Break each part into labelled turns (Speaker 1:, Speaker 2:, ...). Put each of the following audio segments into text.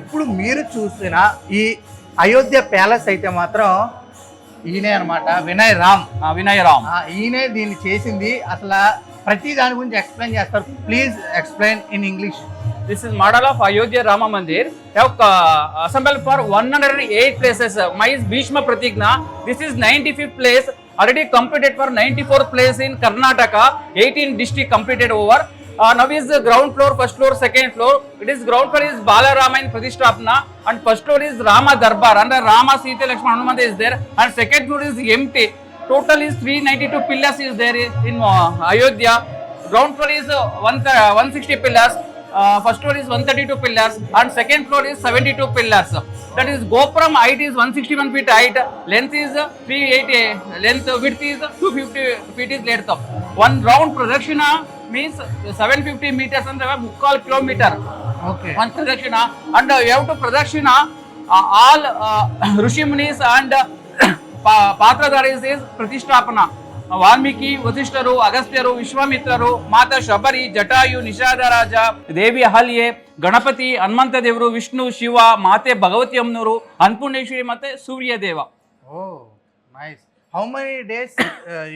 Speaker 1: ఇప్పుడు మీరు చూసిన ఈ అయోధ్య ప్యాలెస్ అయితే మాత్రం ఈయనే అనమాట వినయ్ రామ్.
Speaker 2: వినయ్ రామ్.
Speaker 1: ఈయనే దీన్ని చేసింది. అసలు ప్రతి దాని గురించి ఎక్స్ప్లెయిన్ చేస్తారు. Please explain in English.
Speaker 2: This is model of Ayodhya Rama Mandir ఒక assembly for one hundred and eight places mice Bhishma ప్రతిజ్ఞ this is ninety fifth place already completed for ninety fourth place in Karnataka eighteen district completed over now is ground floor first floor second floor it is ground floor is ಬಾಲರಾಮಯ್ಯ ಪ್ರತಿಷ್ಠಾಪನ and first floor is Rama ದರ್ಬಾರ್ ಅಂದ್ರೆ Rama Sita Lakshmana Hanumantha is there and second floor is M T total is three ninety two pillars is there in Ayodhya ground floor is one one sixty pillars Uh, first floor is 132 pillars and second floor is 72 pillars. That is Gopuram height is 161 feet height, length is uh, 380, length width is 250 feet is length. One round pradakshina means 750 meters and mukkal kilometer.
Speaker 1: Okay.
Speaker 2: One pradakshina and uh, you have to pradakshina uh, all uh, Rishimunis and uh, Pa- Patradaris is Pratishtapana. Valmiki ವಸಿಷ್ಠರು ಅಗಸ್ತ್ಯರು ವಿಶ್ವಾಮಿತ್ರರು ಮಾತಾ ಶಬರಿ ಜಟಾಯು ನಿಷಾದರಾಜ ದೇವಿ ಅಹಲ್ಯೆ ಗಣಪತಿ ಹನುಮಂತ ದೇವರು ವಿಷ್ಣು ಶಿವ ಮಾತೆ ಭಗವತಿ ಅಮ್ಮನವರು ಅನ್ನಪೂರ್ಣೇಶ್ವರಿ ಮತ್ತೆ Surya Deva
Speaker 1: oh nice how many days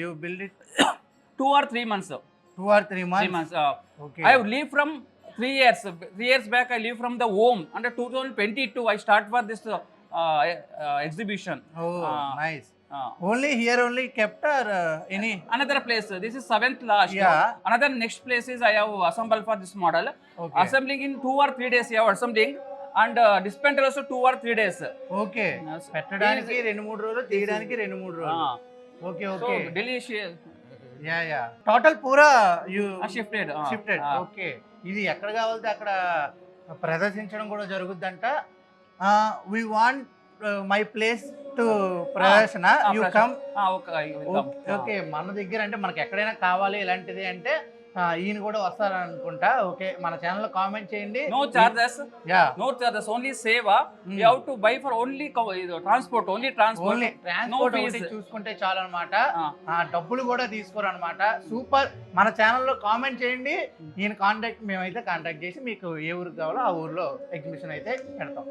Speaker 1: you build it
Speaker 2: two or three months
Speaker 1: two or
Speaker 2: three months I leave from three years three years back I leave from the home under two thousand twenty two I start for this exhibition
Speaker 1: nice
Speaker 2: Uh, uh,
Speaker 1: only here only kept or any
Speaker 2: another place. This is seventh last.
Speaker 1: Yeah.
Speaker 2: Another next place is I have assembled for this model.
Speaker 1: Okay.
Speaker 2: Assembling in two or three days. I have assembling and uh, dispenser also two or three days.
Speaker 1: Okay. పెట్టడానికి రెండు మూడు రోజులు తీయడానికి రెండు మూడు రోజులు
Speaker 2: Uh,
Speaker 1: okay
Speaker 2: so
Speaker 1: okay
Speaker 2: delicious.
Speaker 1: Yeah yeah total పూరా you
Speaker 2: Uh, shifted. Uh,
Speaker 1: shifted
Speaker 2: uh,
Speaker 1: okay ఇది ఎక్కడ కావాలంటే అక్కడ ప్రదర్శించడం కూడా జరుగుద్దంట we want my place to ప్రదర్శన యూ. కమ్. ఓకే మన దగ్గర అంటే మనకి ఎక్కడైనా కావాలి ఇలాంటిది అంటే ఈయన కూడా వస్తారనుకుంటా ఓకే మన ఛానల్ కామెంట్ చేయండి. Yeah. Hmm.
Speaker 2: You have to buy for only co- uh, transport. Only transport.
Speaker 1: Only transport. ఒకటి చూసుకుంటే చాలు అనమాట డబ్బులు కూడా తీసుకోరు అనమాట సూపర్ మన ఛానల్లో కామెంట్ చేయండి ఈయన కాంటాక్ట్ మేమైతే కాంటాక్ట్ చేసి మీకు ఏ ఊరికి కావాలో ఆ ఊర్లో ఎగ్జిబిషన్ అయితే పెడతాం